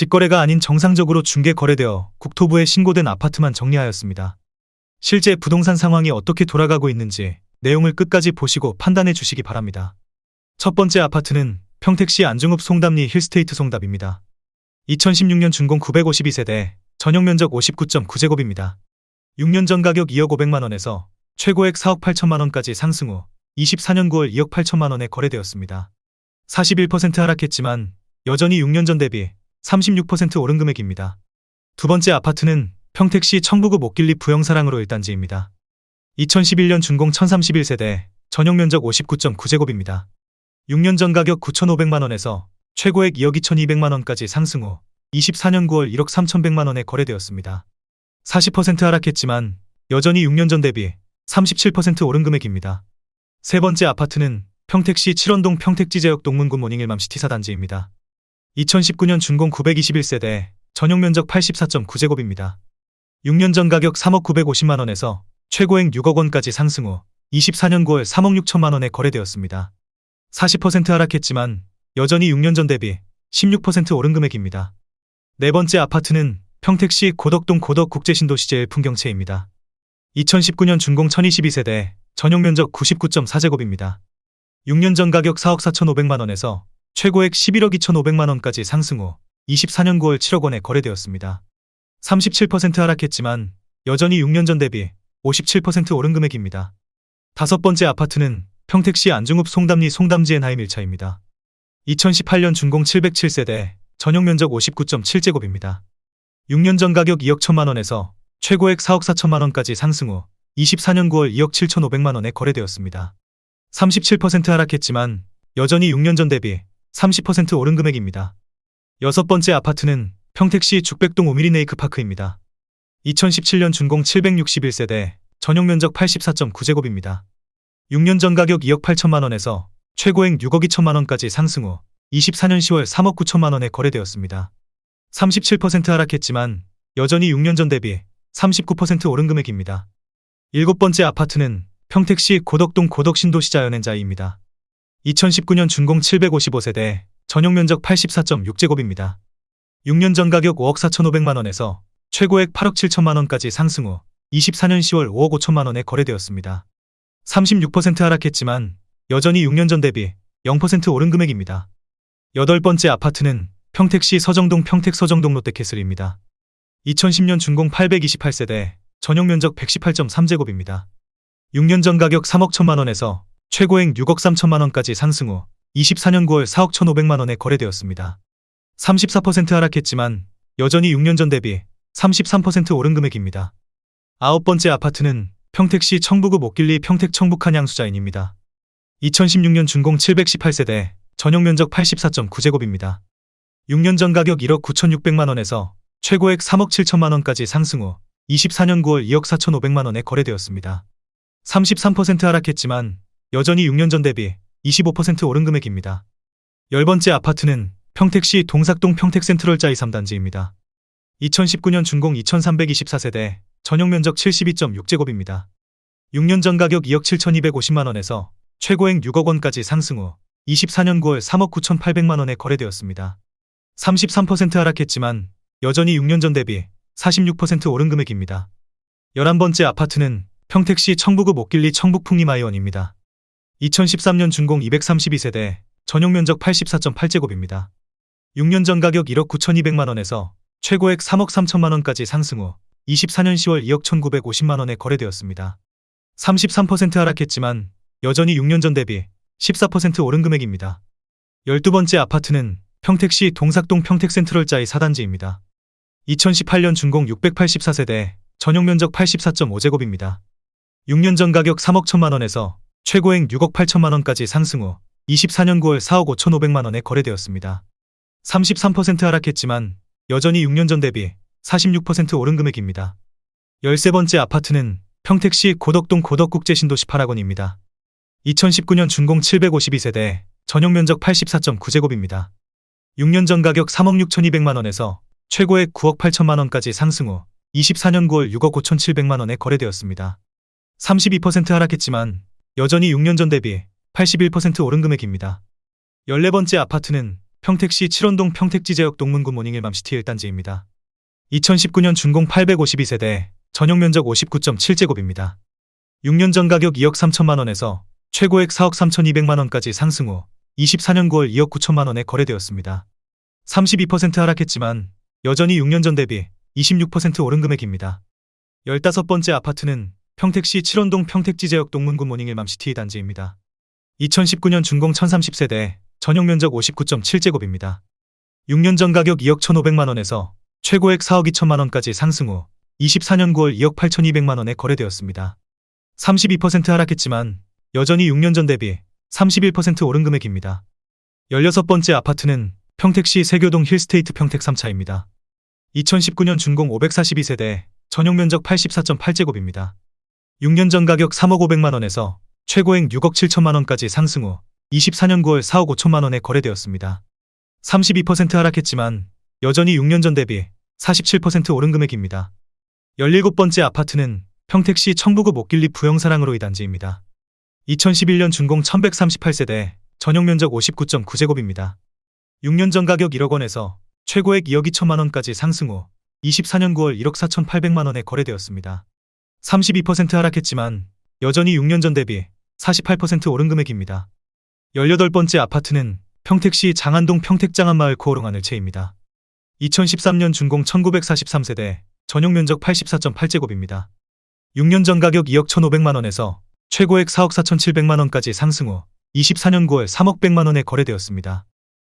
직거래가 아닌 정상적으로 중개 거래되어 국토부에 신고된 아파트만 정리하였습니다. 실제 부동산 상황이 어떻게 돌아가고 있는지 내용을 끝까지 보시고 판단해 주시기 바랍니다. 첫 번째 아파트는 평택시 안중읍 송담리 힐스테이트 송답입니다. 2016년 준공 952세대, 전용 면적 59.9제곱입니다. 6년 전 가격 2억 500만 원에서 최고액 4억 8천만 원까지 상승 후 24년 9월 2억 8천만 원에 거래되었습니다. 41% 하락했지만 여전히 6년 전 대비 36% 오른 금액입니다. 두 번째 아파트는 평택시 청부구 목길리 부영사랑으로 1단지입니다. 2011년 준공 1031세대, 전용 면적 59.9제곱입니다. 6년 전 가격 9,500만 원에서 최고액 2억 2,200만 원까지 상승 후 24년 9월 1억 3,100만 원에 거래되었습니다. 40% 하락했지만 여전히 6년 전 대비 37% 오른 금액입니다. 세 번째 아파트는 평택시 7원동 평택지제역 동문구 모닝 일맘시티 사단지입니다. 2019년 준공 921세대, 전용 면적 84.9제곱입니다. 6년 전 가격 3억 950만 원에서 최고액 6억 원까지 상승 후 24년 9월 3억 6천만 원에 거래되었습니다. 40% 하락했지만 여전히 6년 전 대비 16% 오른 금액입니다. 네 번째 아파트는 평택시 고덕동 고덕국제신도시제일 풍경채입니다. 2019년 준공 1022세대, 전용 면적 99.4제곱입니다. 6년 전 가격 4억 4,500만 원에서 최고액 11억 2,500만 원까지 상승 후 24년 9월 7억 원에 거래되었습니다. 37% 하락했지만 여전히 6년 전 대비 57% 오른 금액입니다. 다섯 번째 아파트는 평택시 안중읍 송담리 송담지엔 하임 1차입니다. 2018년 준공 707세대, 전용 면적 59.7제곱입니다. 6년 전 가격 2억 1천만 원에서 최고액 4억 4천만 원까지 상승 후 24년 9월 2억 7천5백만 원에 거래되었습니다. 37% 하락했지만 여전히 6년 전 대비 30% 오른 금액입니다. 여섯 번째 아파트는 평택시 죽백동 오미리네이크 파크입니다. 2017년 준공 761세대, 전용 면적 84.9제곱입니다. 6년 전 가격 2억 8천만 원에서 최고액 6억 2천만 원까지 상승 후 24년 10월 3억 9천만 원에 거래되었습니다. 37% 하락했지만 여전히 6년 전 대비 39% 오른 금액입니다. 일곱 번째 아파트는 평택시 고덕동 고덕신도시자연엔자이입니다. 2019년 준공 755세대, 전용 면적 84.6제곱입니다. 6년 전 가격 5억 4천5백만 원에서 최고액 8억 7천만 원까지 상승 후 24년 10월 5억 5천만 원에 거래되었습니다. 36% 하락했지만 여전히 6년 전 대비 0% 오른 금액입니다. 여덟 번째 아파트는 평택시 서정동 평택 서정동 롯데캐슬입니다. 2010년 준공 828세대, 전용 면적 118.3제곱입니다. 6년 전 가격 3억 1천만 원에서 최고액 6억 3천만 원까지 상승 후 24년 9월 4억 1,500만 원에 거래되었습니다. 34% 하락했지만 여전히 6년 전 대비 33% 오른 금액입니다. 아홉 번째 아파트는 평택시 청부구 목길리 평택 청북한 양수자인입니다. 2016년 준공 718세대, 전용 면적 84.9제곱입니다. 6년 전 가격 1억 9,600만 원에서 최고액 3억 7천만 원까지 상승 후 24년 9월 2억 4,500만 원에 거래되었습니다. 33% 하락했지만 여전히 6년 전 대비 25% 오른 금액입니다. 열 번째 아파트는 평택시 동삭동 평택센트럴자이 3단지입니다. 2019년 준공 2324세대, 전용 면적 72.6제곱입니다. 6년 전 가격 2억 7,250만 원에서 최고액 6억 원까지 상승 후 24년 9월 3억 9,800만 원에 거래되었습니다. 33% 하락했지만 여전히 6년 전 대비 46% 오른 금액입니다. 11번째 아파트는 평택시 청부구 목길리 청북풍림아이원입니다. 2013년 준공 232세대, 전용 면적 84.8제곱입니다. 6년 전 가격 1억 9,200만 원에서 최고액 3억 3천만 원까지 상승 후 24년 10월 2억 1,950만 원에 거래되었습니다. 33% 하락했지만 여전히 6년 전 대비 14% 오른 금액입니다. 12번째 아파트는 평택시 동삭동 평택센트럴자이 4단지입니다. 2018년 준공 684세대, 전용 면적 84.5제곱입니다. 6년 전 가격 3억 1천만 원에서 최고액 6억 8천만 원까지 상승 후 24년 9월 4억 5천5백만 원에 거래되었습니다. 33% 하락했지만 여전히 6년 전 대비 46% 오른 금액입니다. 13번째 아파트는 평택시 고덕동 고덕국제신도시 8학원입니다. 2019년 준공 752세대, 전용 면적 84.9제곱입니다. 6년 전 가격 3억 6천2백만 원에서 최고액 9억 8천만 원까지 상승 후 24년 9월 6억 5천 7백만 원에 거래되었습니다. 32% 하락했지만 여전히 6년 전 대비 81% 오른 금액입니다. 14번째 아파트는 평택시 7원동 평택지제역 동문구 모닝 일 맘시티 1단지입니다. 2019년 준공 852세대, 전용 면적 59.7제곱입니다. 6년 전 가격 2억 3천만 원에서 최고액 4억 3,200만 원까지 상승 후 24년 9월 2억 9천만 원에 거래되었습니다. 32% 하락했지만 여전히 6년 전 대비 26% 오른 금액입니다. 15번째 아파트는 평택시 7원동 평택지제역 동문구 모닝 일 맘시티 단지입니다. 2019년 준공 1030세대, 전용 면적 59.7제곱입니다. 6년 전 가격 2억 1,500만 원에서 최고액 4억 2천만 원까지 상승 후 24년 9월 2억 8,200만 원에 거래되었습니다. 32% 하락했지만 여전히 6년 전 대비 31% 오른 금액입니다. 16번째 아파트는 평택시 세교동 힐스테이트 평택 3차입니다. 2019년 준공 542세대, 전용 면적 84.8제곱입니다. 6년 전 가격 3억 500만 원에서 최고액 6억 7천만 원까지 상승 후 24년 9월 4억 5천만 원에 거래되었습니다. 32% 하락했지만 여전히 6년 전 대비 47% 오른 금액입니다. 17번째 아파트는 평택시 청부구 목길리 부영사랑으로 이단지입니다. 2011년 준공 1138세대, 전용 면적 59.9제곱입니다. 6년 전 가격 1억 원에서 최고액 2억 2천만 원까지 상승 후 24년 9월 1억 4,800만 원에 거래되었습니다. 32% 하락했지만 여전히 6년 전 대비 48% 오른 금액입니다. 18번째 아파트는 평택시 장안동 평택장안마을 코오롱하늘채입니다. 2013년 준공 1943세대, 전용 면적 84.8제곱입니다. 6년 전 가격 2억 1,500만 원에서 최고액 4억 4,700만 원까지 상승 후 24년 9월 3억 100만 원에 거래되었습니다.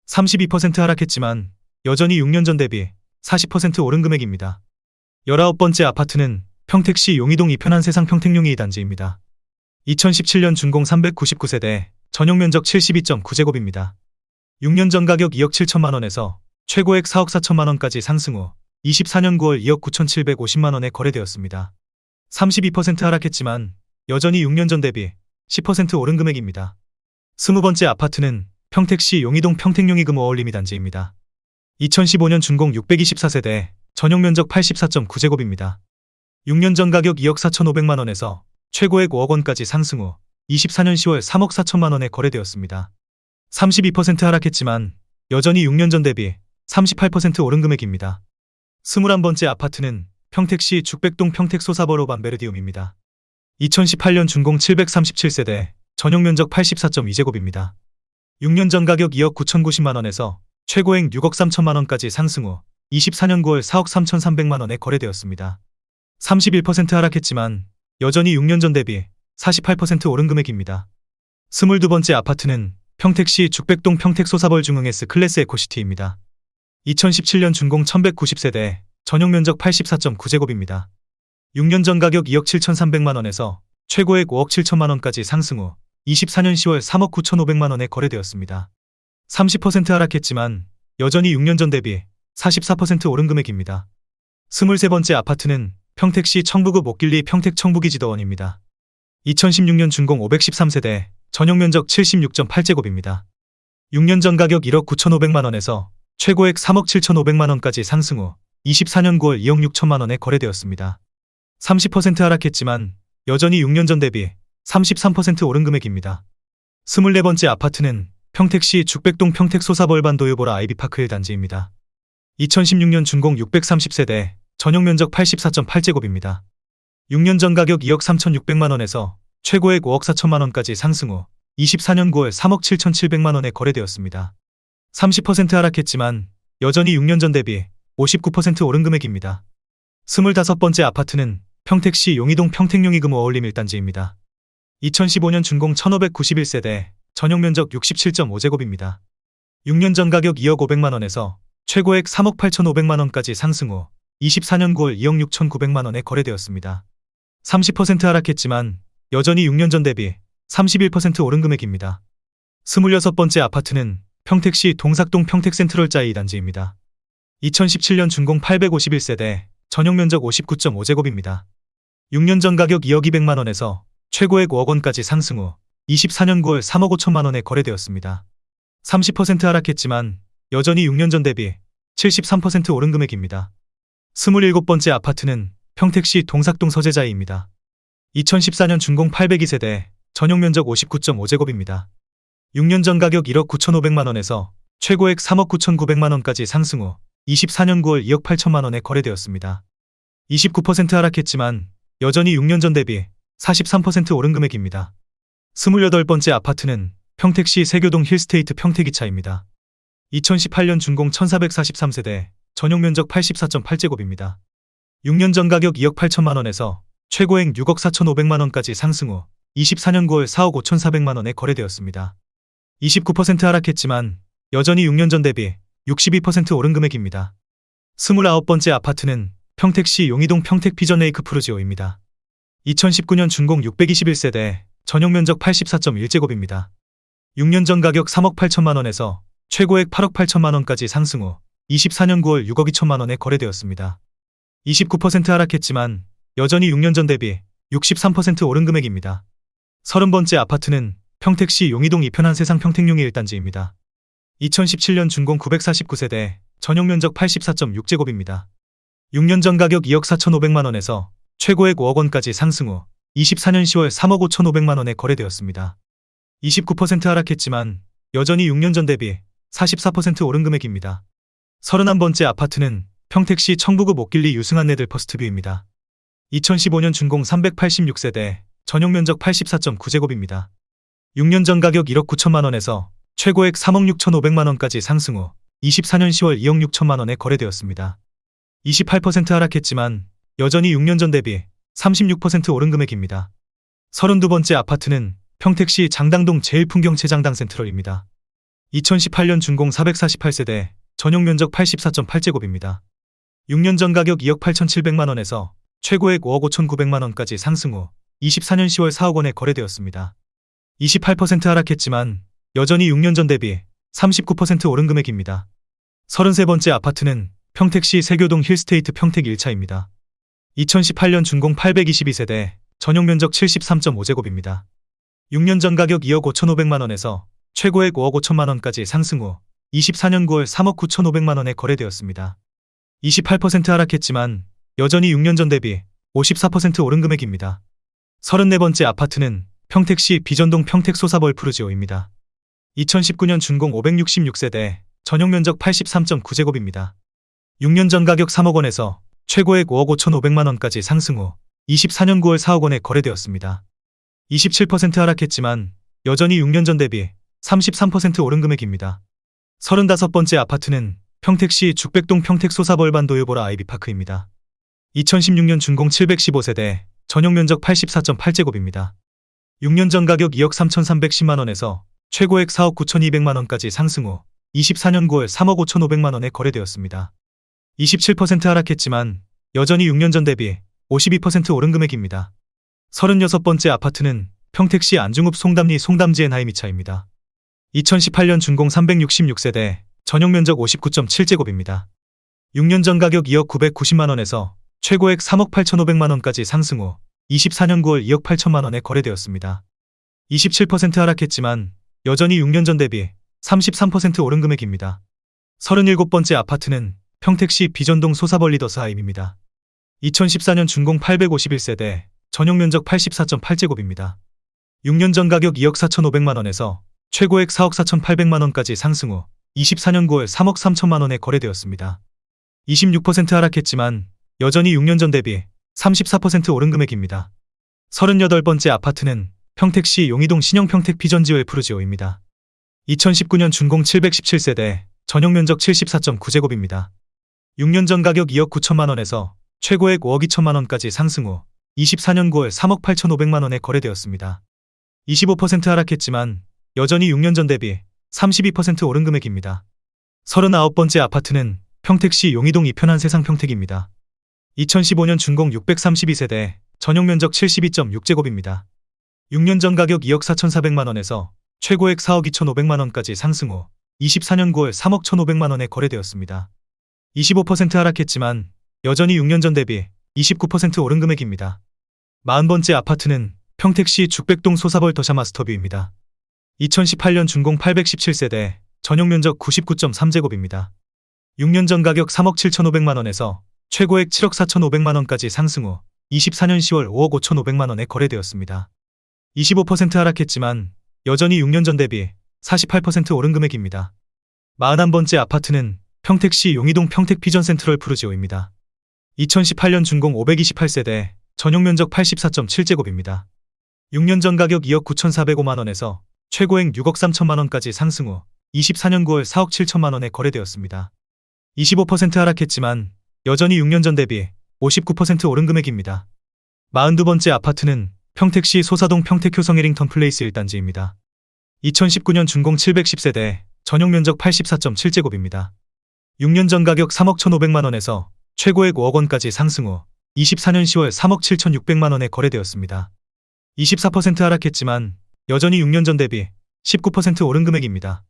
32% 하락했지만 여전히 6년 전 대비 40% 오른 금액입니다. 19번째 아파트는 평택시 용이동 이편한 세상 평택용이 단지입니다. 2017년 준공 399세대, 전용 면적 72.9제곱입니다. 6년 전 가격 2억 7천만 원에서 최고액 4억 4천만 원까지 상승 후 24년 9월 2억 9,750만 원에 거래되었습니다. 32% 하락했지만 여전히 6년 전 대비 10% 오른 금액입니다. 20번째 아파트는 평택시 용이동 평택용이금 어울림이 단지입니다. 2015년 준공 624세대, 전용 면적 84.9제곱입니다. 6년 전 가격 2억 4,500만 원에서 최고액 5억 원까지 상승 후 24년 10월 3억 4천만 원에 거래되었습니다. 32% 하락했지만 여전히 6년 전 대비 38% 오른 금액입니다. 21번째 아파트는 평택시 죽백동 평택소사버로 반베르디움입니다. 2018년 준공 737세대, 전용 면적 84.2제곱입니다. 6년 전 가격 2억 9,090만 원에서 최고액 6억 3천만 원까지 상승 후 24년 9월 4억 3,300만 원에 거래되었습니다. 31% 하락했지만 여전히 6년 전 대비 48% 오른 금액입니다. 22번째 아파트는 평택시 죽백동 평택소사벌 중흥S 클래스 에코시티입니다. 2017년 준공 1190세대, 전용 면적 84.9제곱입니다. 6년 전 가격 2억 7,300만 원에서 최고액 5억 7천만 원까지 상승 후 24년 10월 3억 9,500만 원에 거래되었습니다. 30% 하락했지만 여전히 6년 전 대비 44% 오른 금액입니다. 23번째 아파트는 평택시 청부구 목길리 평택 청부기지도원입니다. 2016년 준공 513세대, 전용 면적 76.8제곱입니다. 6년 전 가격 1억 9,500만 원에서 최고액 3억 7,500만 원까지 상승 후 24년 9월 2억 6천만 원에 거래되었습니다. 30% 하락했지만 여전히 6년 전 대비 33% 오른 금액입니다. 24번째 아파트는 평택시 죽백동 평택소사벌반 도요보라 아이비파크 1단지입니다. 2016년 준공 630세대, 전용 면적 84.8제곱입니다. 6년 전 가격 2억 3,600만 원에서 최고액 5억 4천만 원까지 상승 후 24년 9월 3억 7,700만 원에 거래되었습니다. 30% 하락했지만 여전히 6년 전 대비 59% 오른 금액입니다. 25번째 아파트는 평택시 용이동 평택용이금 어울림 1단지입니다. 2015년 준공 1591세대, 전용 면적 67.5제곱입니다. 6년 전 가격 2억 500만 원에서 최고액 3억 8,500만 원까지 상승 후 24년 9월 2억 6,900만 원에 거래되었습니다. 30% 하락했지만 여전히 6년 전 대비 31% 오른 금액입니다. 26번째 아파트는 평택시 동삭동 평택센트럴자이 단지입니다. 2017년 준공 851세대, 전용 면적 59.5제곱입니다. 6년 전 가격 2억 200만 원에서 최고액 5억 원까지 상승 후 24년 9월 3억 5천만 원에 거래되었습니다. 30% 하락했지만 여전히 6년 전 대비 73% 오른 금액입니다. 27번째 아파트는 평택시 동삭동 서재자이입니다. 2014년 준공 802세대, 전용 면적 59.5제곱입니다. 6년 전 가격 1억 9,500만 원에서 최고액 3억 9,900만 원까지 상승 후 24년 9월 2억 8천만 원에 거래되었습니다. 29% 하락했지만 여전히 6년 전 대비 43% 오른 금액입니다. 28번째 아파트는 평택시 세교동 힐스테이트 평택이차입니다. 2018년 준공 1443세대, 전용 면적 84.8제곱입니다. 6년 전 가격 2억 8천만 원에서 최고액 6억 4천5백만 원까지 상승 후 24년 9월 4억 5천4백만 원에 거래되었습니다. 29% 하락했지만 여전히 6년 전 대비 62% 오른 금액입니다. 29번째 아파트는 평택시 용의동 평택 비전 레이크 프루지오입니다. 2019년 준공 621세대, 전용 면적 84.1제곱입니다. 6년 전 가격 3억 8천만 원에서 최고액 8억 8천만 원까지 상승 후 24년 9월 6억 2천만 원에 거래되었습니다. 29% 하락했지만 여전히 6년 전 대비 63% 오른 금액입니다. 30번째 아파트는 평택시 용의동 이편한 세상 평택용의 1단지입니다. 2017년 준공 949세대, 전용 면적 84.6제곱입니다. 6년 전 가격 2억 4천5백만 원에서 최고액 5억 원까지 상승 후 24년 10월 3억 5천5백만 원에 거래되었습니다. 29% 하락했지만 여전히 6년 전 대비 44% 오른 금액입니다. 31번째 아파트는 평택시 청부구 목길리 유승한네들 퍼스트뷰입니다. 2015년 준공 386세대, 전용 면적 84.9제곱입니다. 6년 전 가격 1억 9천만 원에서 최고액 3억 6천5백만 원까지 상승 후 24년 10월 2억 6천만 원에 거래되었습니다. 28% 하락했지만 여전히 6년 전 대비 36% 오른 금액입니다. 32번째 아파트는 평택시 장당동 제일풍경채장당 센트럴입니다. 2018년 준공 448세대, 전용 면적 84.8제곱입니다. 6년 전 가격 2억 8천7백만 원에서 최고액 5억 5천9백만 원까지 상승 후 24년 10월 4억 원에 거래되었습니다. 28% 하락했지만 여전히 6년 전 대비 39% 오른 금액입니다. 33번째 아파트는 평택시 세교동 힐스테이트 평택 1차입니다. 2018년 준공 822세대, 전용 면적 73.5제곱입니다. 6년 전 가격 2억 5천5백만 원에서 최고액 5억 5천만 원까지 상승 후 24년 9월 3억 9천5백만 원에 거래되었습니다. 28% 하락했지만 여전히 6년 전 대비 54% 오른 금액입니다. 34번째 아파트는 평택시 비전동 평택 소사벌 푸르지오입니다. 2019년 준공 566세대, 전용 면적 83.9제곱입니다. 6년 전 가격 3억 원에서 최고액 5억 5천5백만 원까지 상승 후 24년 9월 4억 원에 거래되었습니다. 27% 하락했지만 여전히 6년 전 대비 33% 오른 금액입니다. 35번째 아파트는 평택시 죽백동 평택 소사벌반 도요보라 아이비파크입니다. 2016년 준공 715세대, 전용 면적 84.8제곱입니다. 6년 전 가격 2억 3,310만 원에서 최고액 4억 9,200만 원까지 상승 후 24년 9월 3억 5,500만 원에 거래되었습니다. 27% 하락했지만 여전히 6년 전 대비 52% 오른 금액입니다. 36번째 아파트는 평택시 안중읍 송담리 송담지 엔하이미차입니다. 2018년 준공 366세대, 전용 면적 59.7제곱입니다. 6년 전 가격 2억 990만 원에서 최고액 3억 8,500만 원까지 상승 후 24년 9월 2억 8천만 원에 거래되었습니다. 27% 하락했지만 여전히 6년 전 대비 33% 오른 금액입니다. 37번째 아파트는 평택시 비전동 소사벌리 더스 하임입니다. 2014년 준공 851세대, 전용 면적 84.8제곱입니다. 6년 전 가격 2억 4천5백만 원에서 최고액 4억 4천8백만 원까지 상승 후 24년 9월 3억 3천만 원에 거래되었습니다. 26% 하락했지만 여전히 6년 전 대비 34% 오른 금액입니다. 38번째 아파트는 평택시 용의동 신형평택 피전지오의 푸르지오입니다. 2019년 준공 717세대, 전용 면적 74.9제곱입니다. 6년 전 가격 2억 9천만 원에서 최고액 5억 2천만 원까지 상승 후 24년 9월 3억 8천5백만 원에 거래되었습니다. 25% 하락했지만 여전히 6년 전 대비 32% 오른 금액입니다. 39번째 아파트는 평택시 용의동 이편한 세상 평택입니다. 2015년 준공 632세대, 전용 면적 72.6제곱입니다. 6년 전 가격 2억 4천4백만 원에서 최고액 4억 2천5백만 원까지 상승 후 24년 9월 3억 1천5백만 원에 거래되었습니다. 25% 하락했지만 여전히 6년 전 대비 29% 오른 금액입니다. 40번째 아파트는 평택시 죽백동 소사벌 더샤 마스터뷰입니다. 2018년 준공 817세대, 전용 면적 99.3제곱입니다. 6년 전 가격 3억 7천5백만 원에서 최고액 7억 4천5백만 원까지 상승 후 24년 10월 5억 5천5백만 원에 거래되었습니다. 25% 하락했지만 여전히 6년 전 대비 48% 오른 금액입니다. 41번째 아파트는 평택시 용의동 평택 피전 센트럴 푸르지오입니다. 2018년 준공 528세대, 전용 면적 84.7제곱입니다. 6년 전 가격 2억 9,405만 원에서 최고액 6억 3천만 원까지 상승 후 24년 9월 4억 7천만 원에 거래되었습니다. 25% 하락했지만 여전히 6년 전 대비 59% 오른 금액입니다. 42번째 아파트는 평택시 소사동 평택효성 해링턴 플레이스 1단지입니다. 2019년 준공 710세대, 전용 면적 84.7제곱입니다. 6년 전 가격 3억 1,500만 원에서 최고액 5억 원까지 상승 후 24년 10월 3억 7,600만 원에 거래되었습니다. 24% 하락했지만 여전히 6년 전 대비 19% 오른 금액입니다.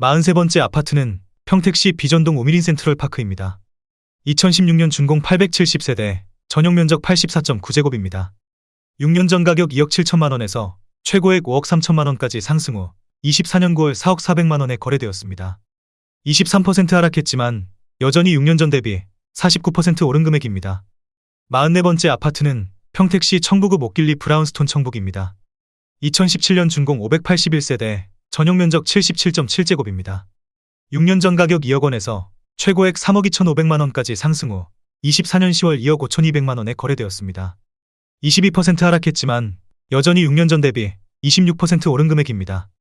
43번째 아파트는 평택시 비전동 오미린 센트럴 파크입니다. 2016년 준공 870세대, 전용 면적 84.9제곱입니다. 6년 전 가격 2억 7천만 원에서 최고액 5억 3천만 원까지 상승 후 24년 9월 4억 4백만 원에 거래되었습니다. 23% 하락했지만 여전히 6년 전 대비 49% 오른 금액입니다. 44번째 아파트는 평택시 청부구 목길리 브라운스톤 청북입니다. 2017년 준공 581세대, 전용 면적 77.7제곱입니다. 6년 전 가격 2억 원에서 최고액 3억 2,500만 원까지 상승 후 24년 10월 2억 5,200만 원에 거래되었습니다. 22% 하락했지만 여전히 6년 전 대비 26% 오른 금액입니다.